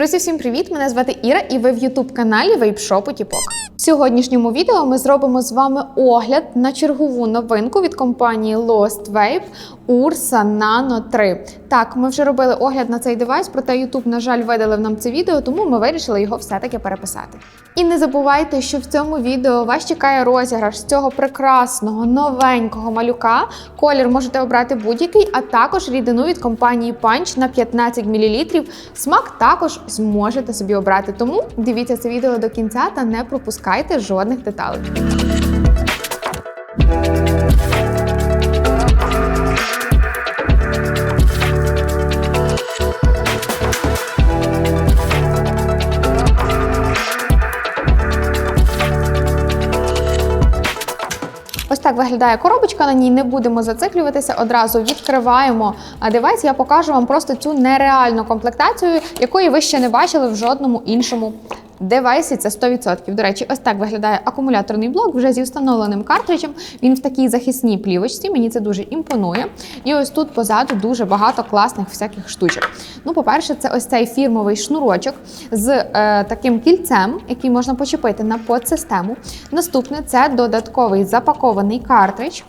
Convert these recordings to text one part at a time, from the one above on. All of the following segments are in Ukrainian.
Друзі, всім привіт! Мене звати Іра, і ви в Ютуб каналі Вейпшопу Тіпок. В сьогоднішньому відео ми зробимо з вами огляд на чергову новинку від компанії Lost Vape Ursa Nano 3. Так, ми вже робили огляд на цей девайс, проте YouTube, на жаль, видалив нам це відео, тому ми вирішили його все-таки переписати. І не забувайте, що в цьому відео вас чекає розіграш з цього прекрасного новенького малюка. Колір можете обрати будь-який, а також рідину від компанії Punch на 15 мл. Смак також зможете собі обрати. Тому дивіться це відео до кінця та не пропускайте жодних деталей. Виглядає коробочка. На ній не будемо зациклюватися. Одразу відкриваємо девайс. Я покажу вам просто цю нереальну комплектацію, якої ви ще не бачили в жодному іншому девайсі. Це 100%. До речі, ось так виглядає акумуляторний блок вже зі встановленим картриджем. Він в такій захисній плівочці. Мені це дуже імпонує. І ось тут позаду дуже багато класних всяких штучок. Ну, по-перше, це ось цей фірмовий шнурочок з е, таким кільцем, який можна почепити на подсистему. Наступне це додатковий запакований картридж.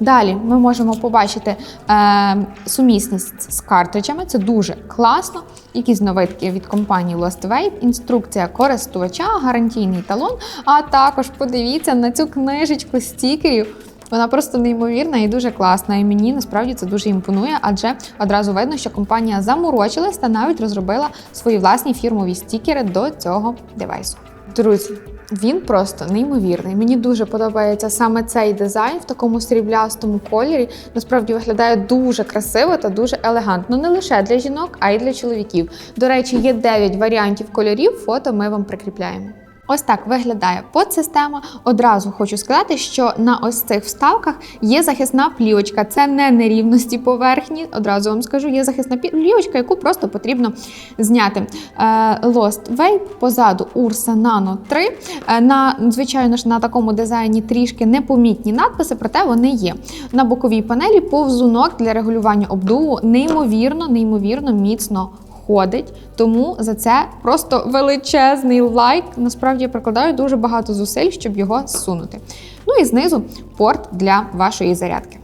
Далі ми можемо побачити е, сумісність з картриджами. Це дуже класно. Якісь новитки від компанії Lost Vape, інструкція користувача, гарантійний талон. А також подивіться на цю книжечку стікерів. Вона просто неймовірна і дуже класна. І мені насправді це дуже імпонує, адже одразу видно, що компанія заморочилась та навіть розробила свої власні фірмові стікери до цього девайсу. Друзі, він просто неймовірний. Мені дуже подобається саме цей дизайн в такому сріблястому кольорі. Насправді виглядає дуже красиво та дуже елегантно. Не лише для жінок, а й для чоловіків. До речі, є 9 варіантів кольорів. Фото ми вам прикріпляємо. Ось так виглядає подсистема. Одразу хочу сказати, що на ось цих вставках є захисна плівочка. Це не нерівності поверхні. Одразу вам скажу, є захисна плівочка, яку просто потрібно зняти. Е, Lost Vape, позаду Ursa Nano 3. Е, На звичайно ж на такому дизайні трішки непомітні надписи, проте вони є. На боковій панелі повзунок для регулювання обдуву неймовірно, неймовірно міцно ходить. Тому за це просто величезний лайк. Насправді я прикладаю дуже багато зусиль, щоб його зсунути. Ну і знизу порт для вашої зарядки.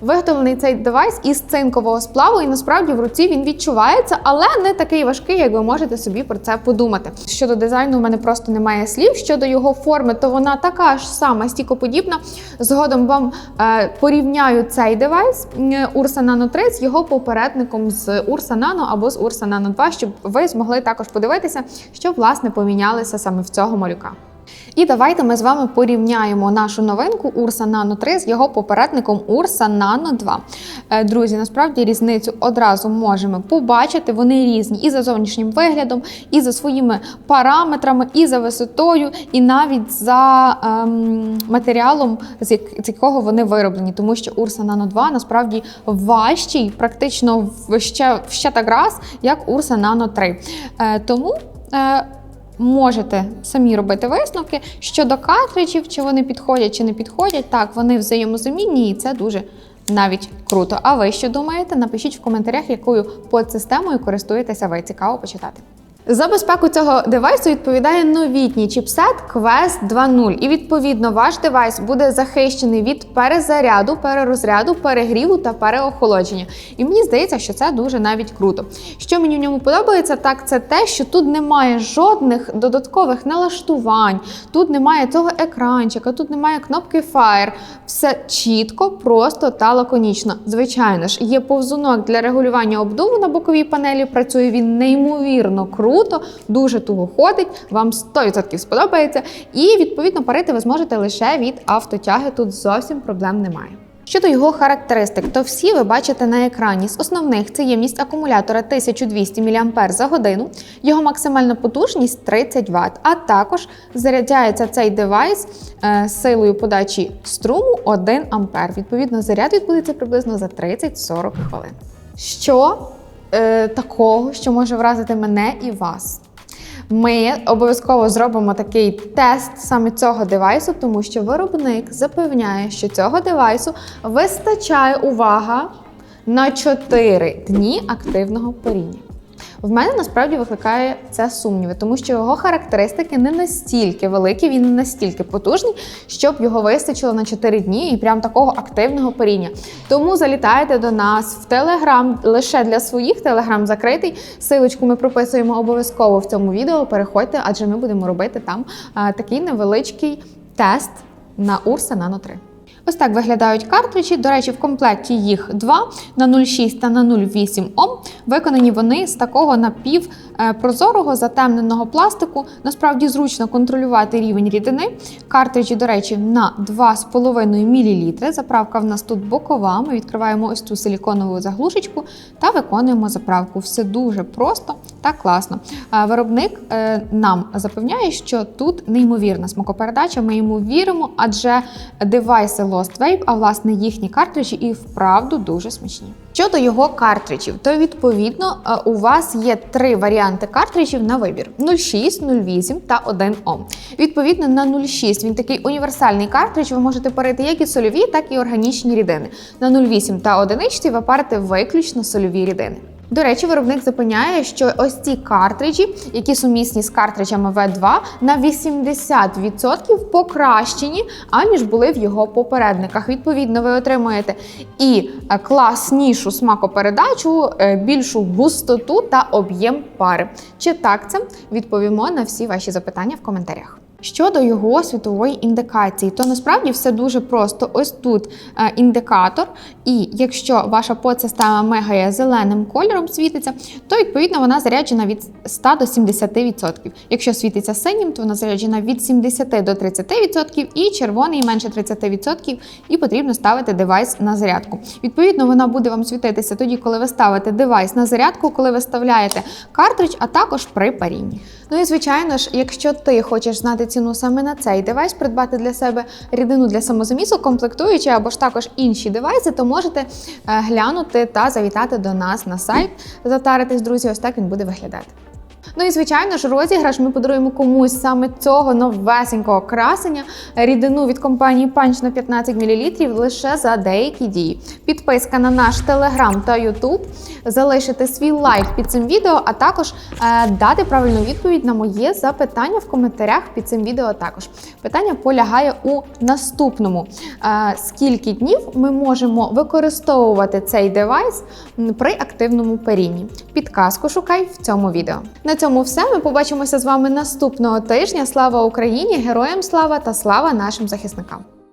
Виготовлений цей девайс із цинкового сплаву, і насправді в руці він відчувається, але не такий важкий, як ви можете собі про це подумати. Щодо дизайну, у мене просто немає слів. Щодо його форми, то вона така ж сама стікоподібна. Згодом вам е, порівняю цей девайс Ursa Nano 3 з його попередником з Ursa Nano або з Ursa Nano 2, щоб ви змогли також подивитися, що власне помінялися саме в цього малюка. І давайте ми з вами порівняємо нашу новинку Ursa Nano 3 з його попередником Ursa Nano 2. Е, Друзі, насправді різницю одразу можемо побачити. Вони різні і за зовнішнім виглядом, і за своїми параметрами, і за висотою, і навіть за ем, матеріалом, з якого вони вироблені. Тому що Ursa Nano 2 насправді важчий, практично ще, ще так раз, як Ursa Nano 3. Е, тому. Е, Можете самі робити висновки щодо картриджів, чи вони підходять, чи не підходять. Так, вони взаємозамінні, і це дуже навіть круто. А ви що думаєте? Напишіть в коментарях, якою подсистемою користуєтеся ви. Цікаво почитати. За безпеку цього девайсу відповідає новітній чіпсет Quest 2.0. І відповідно ваш девайс буде захищений від перезаряду, перерозряду, перегріву та переохолодження. І мені здається, що це дуже навіть круто. Що мені в ньому подобається, так це те, що тут немає жодних додаткових налаштувань, тут немає цього екранчика, тут немає кнопки Fire. Все чітко, просто та лаконічно. Звичайно ж, є повзунок для регулювання обдуву на боковій панелі. Працює він неймовірно круто, дуже туго ходить. Вам 100% сподобається. І відповідно парити ви зможете лише від автотяги. Тут зовсім проблем немає. Щодо його характеристик, то всі ви бачите на екрані. З основних це ємність акумулятора 1200 мАч за годину, його максимальна потужність 30 Вт, а також заряджається цей девайс е, силою подачі струму 1 А. Відповідно, заряд відбудеться приблизно за 30-40 хвилин. Що е, такого, що може вразити мене і вас? Ми обов'язково зробимо такий тест саме цього девайсу, тому що виробник запевняє, що цього девайсу вистачає увага на 4 дні активного поріння. В мене насправді викликає це сумніви, тому що його характеристики не настільки великі, він не настільки потужний, щоб його вистачило на 4 дні і прям такого активного паріння. Тому залітайте до нас в Телеграм лише для своїх телеграм закритий. Силочку ми прописуємо обов'язково в цьому відео. Переходьте, адже ми будемо робити там а, такий невеличкий тест на Урса Nano 3. Ось так виглядають картриджі. До речі, в комплекті їх два на 0,6 та на 0,8 Ом. Виконані вони з такого напівпрозорого затемненого пластику. Насправді зручно контролювати рівень рідини. Картриджі, до речі, на 2,5 мл. Заправка в нас тут бокова. Ми відкриваємо ось цю силіконову заглушечку та виконуємо заправку. Все дуже просто та класно. Виробник е, нам запевняє, що тут неймовірна смакопередача. Ми йому віримо, адже девайси Lost Vape, а власне їхні картриджі і вправду дуже смачні. Щодо його картриджів, то відповідно е, у вас є три варіанти картриджів на вибір: 0,6, 0,8 та 1 Ом. Відповідно, на 0,6 він такий універсальний картридж. Ви можете парити як і сольові, так і органічні рідини. На 0,8 та 1 ви парите виключно сольові рідини. До речі, виробник запевняє, що ось ці картриджі, які сумісні з картриджами V2, на 80% покращені, аніж були в його попередниках. Відповідно, ви отримуєте і е, класнішу смакопередачу, е, більшу густоту та об'єм пари. Чи так це? Відповімо на всі ваші запитання в коментарях. Щодо його світової індикації, то насправді все дуже просто. Ось тут е, індикатор, і якщо ваша подсистема мигає зеленим кольором світиться, то відповідно вона заряджена від 100 до 70%. Якщо світиться синім, то вона заряджена від 70 до 30%, і червоний менше 30%, і потрібно ставити девайс на зарядку. Відповідно, вона буде вам світитися тоді, коли ви ставите девайс на зарядку, коли ви вставляєте картридж, а також при парінні. Ну і звичайно ж, якщо ти хочеш знати ціну саме на цей девайс, придбати для себе рідину для самозамісу, комплектуючі або ж також інші девайси, то можете е, глянути та завітати до нас на сайт, затаритись, друзі, ось так він буде виглядати. Ну і звичайно ж, розіграш ми подаруємо комусь саме цього новесенького красення рідину від компанії Punch на 15 мл лише за деякі дії. Підписка на наш телеграм та ютуб, залишити свій лайк під цим відео, а також е, дати правильну відповідь на моє запитання в коментарях під цим відео. Також питання полягає у наступному: Е, скільки днів ми можемо використовувати цей девайс при активному перінні? Підказку шукай в цьому відео. На цьому все. Ми побачимося з вами наступного тижня. Слава Україні! Героям слава та слава нашим захисникам!